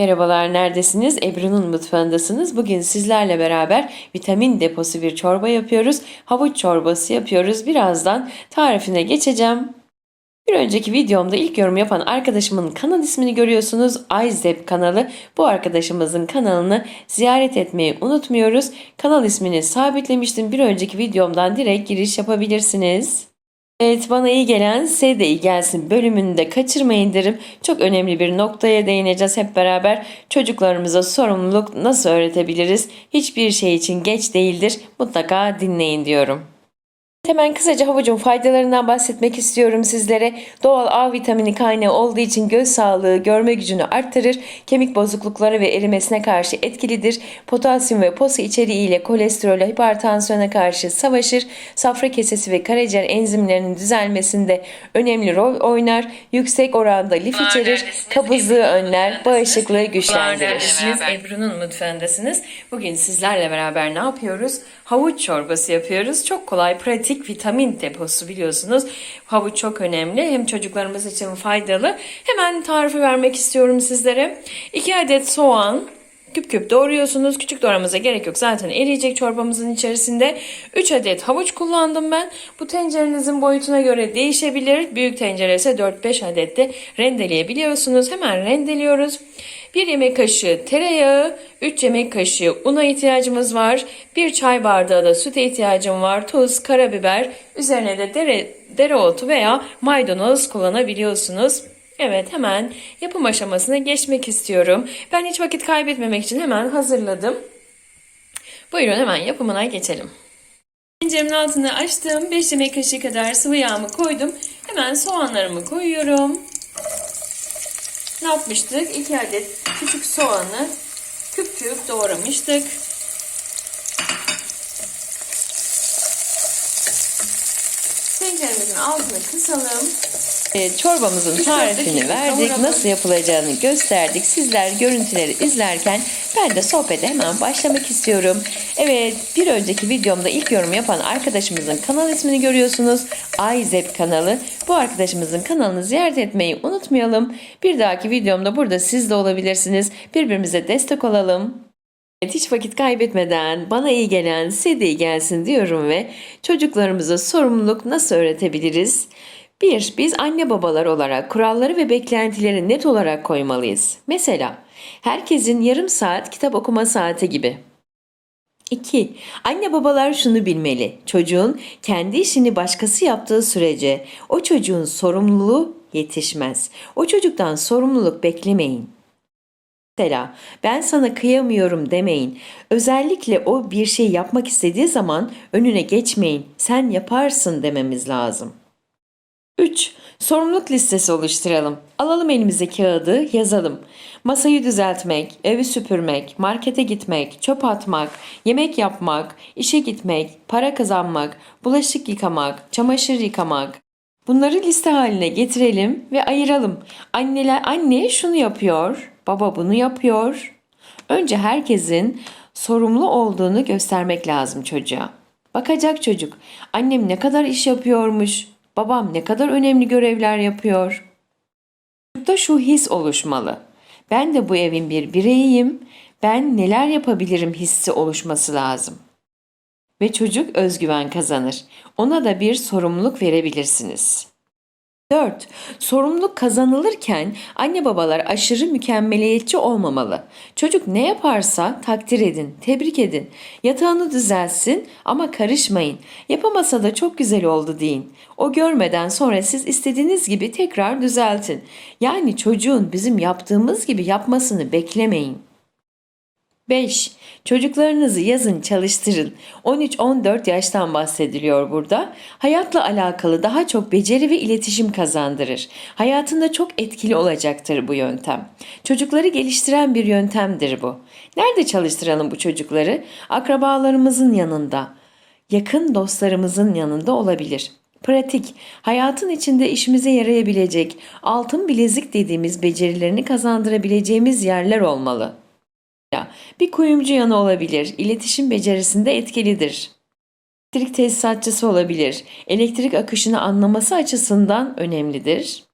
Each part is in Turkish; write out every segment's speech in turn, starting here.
Merhabalar, neredesiniz? Ebru'nun mutfağındasınız. Bugün sizlerle beraber vitamin deposu bir çorba yapıyoruz. Havuç çorbası yapıyoruz. Birazdan tarifine geçeceğim. Bir önceki videomda ilk yorum yapan arkadaşımın kanal ismini görüyorsunuz. Ayzep kanalı. Bu arkadaşımızın kanalını ziyaret etmeyi unutmuyoruz. Kanal ismini sabitlemiştim. Bir önceki videomdan direkt giriş yapabilirsiniz. Evet bana iyi gelen size de iyi gelsin bölümünü de kaçırmayın derim. Çok önemli bir noktaya değineceğiz hep beraber. Çocuklarımıza sorumluluk nasıl öğretebiliriz? Hiçbir şey için geç değildir. Mutlaka dinleyin diyorum. Hemen kısaca havucun faydalarından bahsetmek istiyorum sizlere. Doğal A vitamini kaynağı olduğu için göz sağlığı, görme gücünü arttırır, kemik bozuklukları ve erimesine karşı etkilidir. Potasyum ve posu içeriğiyle kolesterole, hipertansiyona karşı savaşır. Safra kesesi ve karaciğer enzimlerinin düzelmesinde önemli rol oynar. Yüksek oranda lif içerir, kabızlığı önler, bağışıklığı güçlendirir. Siz Ebru'nun mutfağındasınız. Bugün sizlerle beraber ne yapıyoruz? Havuç çorbası yapıyoruz. Çok kolay, pratik vitamin deposu biliyorsunuz. Havuç çok önemli. Hem çocuklarımız için faydalı. Hemen tarifi vermek istiyorum sizlere. 2 adet soğan, küp küp doğruyorsunuz. Küçük doğramanıza gerek yok. Zaten eriyecek çorbamızın içerisinde. 3 adet havuç kullandım ben. Bu tencerenizin boyutuna göre değişebilir. Büyük tencere ise 4-5 adet de rendeleyebiliyorsunuz. Hemen rendeliyoruz. 1 yemek kaşığı tereyağı, 3 yemek kaşığı una ihtiyacımız var. 1 çay bardağı da süte ihtiyacım var. Tuz, karabiber, üzerine de dere, dereotu veya maydanoz kullanabiliyorsunuz. Evet hemen yapım aşamasına geçmek istiyorum. Ben hiç vakit kaybetmemek için hemen hazırladım. Buyurun hemen yapımına geçelim. Tenceremin altını açtım. 5 yemek kaşığı kadar sıvı yağımı koydum. Hemen soğanlarımı koyuyorum. Ne yapmıştık? 2 adet küçük soğanı küp küp doğramıştık. Tenceremizin altını kısalım. Evet, çorbamızın tarifini verdik. Nasıl yapılacağını gösterdik. Sizler görüntüleri izlerken ben de sohbete hemen başlamak istiyorum. Evet bir önceki videomda ilk yorum yapan arkadaşımızın kanal ismini görüyorsunuz. Ayzep kanalı. Bu arkadaşımızın kanalını ziyaret etmeyi unutmayalım. Bir dahaki videomda burada siz de olabilirsiniz. Birbirimize destek olalım. Evet, hiç vakit kaybetmeden bana iyi gelen iyi gelsin diyorum ve çocuklarımıza sorumluluk nasıl öğretebiliriz? Bir, biz anne babalar olarak kuralları ve beklentileri net olarak koymalıyız. Mesela herkesin yarım saat kitap okuma saati gibi. 2. Anne babalar şunu bilmeli. Çocuğun kendi işini başkası yaptığı sürece o çocuğun sorumluluğu yetişmez. O çocuktan sorumluluk beklemeyin. Mesela ben sana kıyamıyorum demeyin. Özellikle o bir şey yapmak istediği zaman önüne geçmeyin. Sen yaparsın dememiz lazım. 3. Sorumluluk listesi oluşturalım. Alalım elimize kağıdı, yazalım. Masayı düzeltmek, evi süpürmek, markete gitmek, çöp atmak, yemek yapmak, işe gitmek, para kazanmak, bulaşık yıkamak, çamaşır yıkamak. Bunları liste haline getirelim ve ayıralım. Anneler anne şunu yapıyor, baba bunu yapıyor. Önce herkesin sorumlu olduğunu göstermek lazım çocuğa. Bakacak çocuk. Annem ne kadar iş yapıyormuş, babam ne kadar önemli görevler yapıyor. Çocukta şu his oluşmalı. Ben de bu evin bir bireyiyim. Ben neler yapabilirim hissi oluşması lazım. Ve çocuk özgüven kazanır. Ona da bir sorumluluk verebilirsiniz. 4. Sorumluluk kazanılırken anne babalar aşırı mükemmeliyetçi olmamalı. Çocuk ne yaparsa takdir edin, tebrik edin. Yatağını düzelsin ama karışmayın. Yapamasa da çok güzel oldu deyin. O görmeden sonra siz istediğiniz gibi tekrar düzeltin. Yani çocuğun bizim yaptığımız gibi yapmasını beklemeyin. 5. Çocuklarınızı yazın çalıştırın. 13-14 yaştan bahsediliyor burada. Hayatla alakalı daha çok beceri ve iletişim kazandırır. Hayatında çok etkili olacaktır bu yöntem. Çocukları geliştiren bir yöntemdir bu. Nerede çalıştıralım bu çocukları? Akrabalarımızın yanında, yakın dostlarımızın yanında olabilir. Pratik, hayatın içinde işimize yarayabilecek, altın bilezik dediğimiz becerilerini kazandırabileceğimiz yerler olmalı. Bir kuyumcu yanı olabilir. İletişim becerisinde etkilidir. Elektrik tesisatçısı olabilir. Elektrik akışını anlaması açısından önemlidir.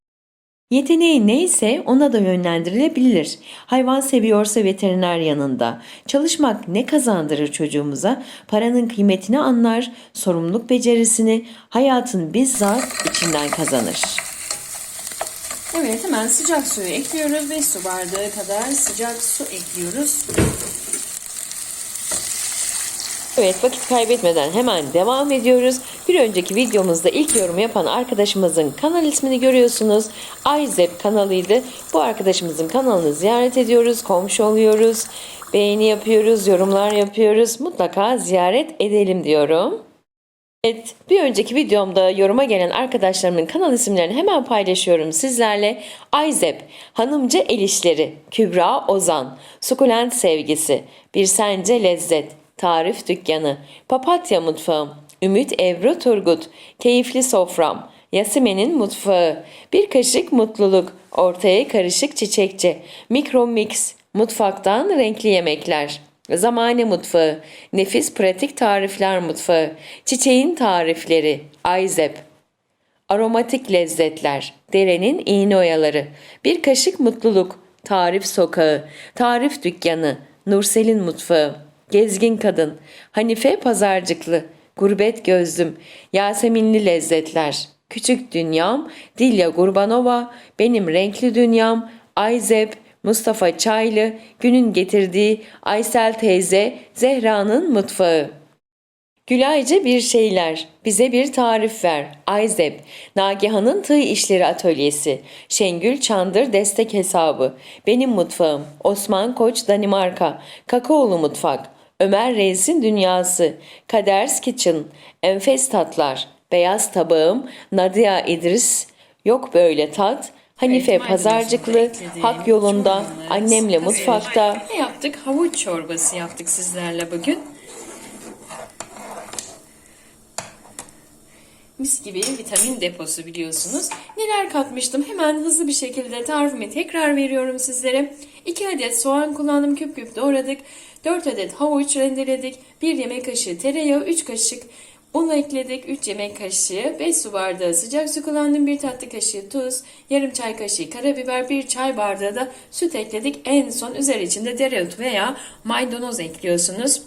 Yeteneği neyse ona da yönlendirilebilir. Hayvan seviyorsa veteriner yanında. Çalışmak ne kazandırır çocuğumuza? Paranın kıymetini anlar, sorumluluk becerisini hayatın bizzat içinden kazanır. Evet hemen sıcak suyu ekliyoruz. 5 su bardağı kadar sıcak su ekliyoruz. Evet vakit kaybetmeden hemen devam ediyoruz. Bir önceki videomuzda ilk yorum yapan arkadaşımızın kanal ismini görüyorsunuz. Ayzep kanalıydı. Bu arkadaşımızın kanalını ziyaret ediyoruz, komşu oluyoruz, beğeni yapıyoruz, yorumlar yapıyoruz. Mutlaka ziyaret edelim diyorum. Evet, bir önceki videomda yoruma gelen arkadaşlarımın kanal isimlerini hemen paylaşıyorum sizlerle. Ayzep, Hanımcı El İşleri, Kübra Ozan, Sukulent Sevgisi, Bir Sence Lezzet, Tarif Dükkanı, Papatya Mutfağı, Ümit Ebru Turgut, Keyifli Sofram, Yasime'nin Mutfağı, Bir Kaşık Mutluluk, Ortaya Karışık Çiçekçi, Mikro Mix, Mutfaktan Renkli Yemekler, Zamane Mutfağı, Nefis Pratik Tarifler Mutfağı, Çiçeğin Tarifleri, Ayzep, Aromatik Lezzetler, Derenin İğne Oyaları, Bir Kaşık Mutluluk, Tarif Sokağı, Tarif Dükkanı, Nursel'in Mutfağı, Gezgin Kadın, Hanife Pazarcıklı, Gurbet Gözlüm, Yaseminli Lezzetler, Küçük Dünyam, Dilya Gurbanova, Benim Renkli Dünyam, Ayzep, Mustafa Çaylı, günün getirdiği Aysel teyze, Zehra'nın mutfağı. Gülaycı bir şeyler, bize bir tarif ver. Ayzep, Nagihan'ın tığ işleri atölyesi, Şengül Çandır destek hesabı, Benim mutfağım, Osman Koç Danimarka, Kakaolu mutfak, Ömer Reis'in dünyası, Kaders Kitchen, Enfes tatlar, Beyaz tabağım, Nadia İdris, Yok böyle tat, Hanife Pazarcıklı. Hak yolunda, annemle mutfakta, Ne yaptık? Havuç çorbası yaptık sizlerle bugün. Mis gibi vitamin deposu biliyorsunuz. Neler katmıştım? Hemen hızlı bir şekilde tarifimi tekrar veriyorum sizlere. 2 adet soğan kullandım. Küp küp doğradık. 4 adet havuç rendeledik. 1 yemek kaşığı tereyağı, 3 kaşık un ekledik. 3 yemek kaşığı, 5 su bardağı sıcak su kullandım. 1 tatlı kaşığı tuz, yarım çay kaşığı karabiber, 1 çay bardağı da süt ekledik. En son üzeri içinde dereotu veya maydanoz ekliyorsunuz.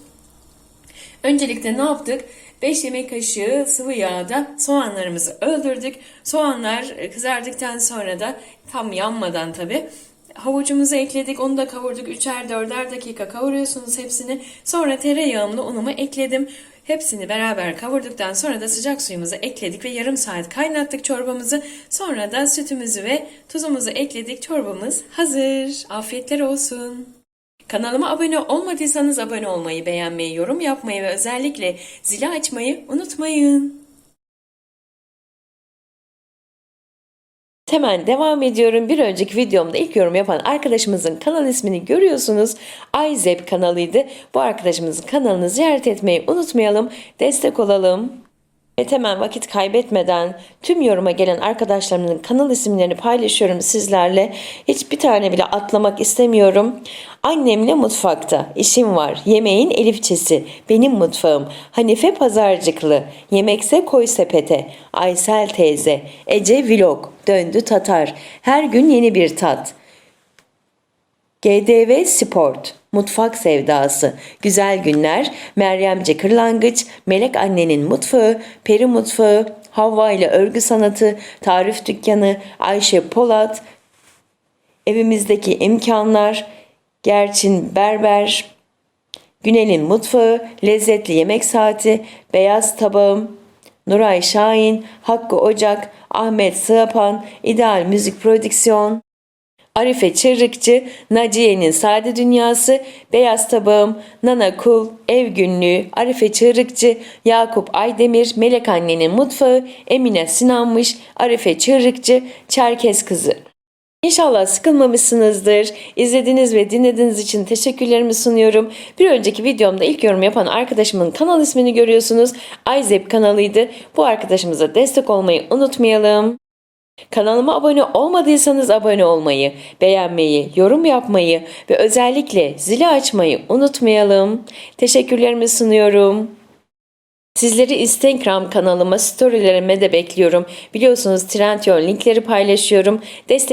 Öncelikle ne yaptık? 5 yemek kaşığı sıvı yağda soğanlarımızı öldürdük. Soğanlar kızardıktan sonra da tam yanmadan tabi havucumuzu ekledik. Onu da kavurduk. 3'er 4'er dakika kavuruyorsunuz hepsini. Sonra tereyağımlı unumu ekledim. Hepsini beraber kavurduktan sonra da sıcak suyumuzu ekledik ve yarım saat kaynattık çorbamızı. Sonra da sütümüzü ve tuzumuzu ekledik. Çorbamız hazır. Afiyetler olsun. Kanalıma abone olmadıysanız abone olmayı, beğenmeyi, yorum yapmayı ve özellikle zili açmayı unutmayın. Hemen devam ediyorum. Bir önceki videomda ilk yorum yapan arkadaşımızın kanal ismini görüyorsunuz. Ayzep kanalıydı. Bu arkadaşımızın kanalını ziyaret etmeyi unutmayalım. Destek olalım. Evet hemen vakit kaybetmeden tüm yoruma gelen arkadaşlarımın kanal isimlerini paylaşıyorum sizlerle. Hiçbir tane bile atlamak istemiyorum. Annemle mutfakta işim var. Yemeğin elifçesi. Benim mutfağım. Hanife Pazarcıklı. Yemekse koy sepete. Aysel teyze. Ece Vlog. Döndü Tatar. Her gün yeni bir tat. GDV Sport, Mutfak Sevdası, Güzel Günler, Meryemce Kırlangıç, Melek Annenin Mutfağı, Peri Mutfağı, Havva ile Örgü Sanatı, Tarif Dükkanı, Ayşe Polat, Evimizdeki imkanlar, Gerçin Berber, Günel'in Mutfağı, Lezzetli Yemek Saati, Beyaz Tabağım, Nuray Şahin, Hakkı Ocak, Ahmet Sığapan, İdeal Müzik Prodüksiyon, Arife Çırrıkçı, Naciye'nin Sade Dünyası, Beyaz Tabağım, Nana Kul, Ev Günlüğü, Arife Çırrıkçı, Yakup Aydemir, Melek Annenin Mutfağı, Emine Sinanmış, Arife Çırrıkçı, Çerkez Kızı. İnşallah sıkılmamışsınızdır. İzlediğiniz ve dinlediğiniz için teşekkürlerimi sunuyorum. Bir önceki videomda ilk yorum yapan arkadaşımın kanal ismini görüyorsunuz. Ayzep kanalıydı. Bu arkadaşımıza destek olmayı unutmayalım. Kanalıma abone olmadıysanız abone olmayı, beğenmeyi, yorum yapmayı ve özellikle zili açmayı unutmayalım. Teşekkürlerimi sunuyorum. Sizleri Instagram kanalıma, storylerime de bekliyorum. Biliyorsunuz Trendyol linkleri paylaşıyorum. Destek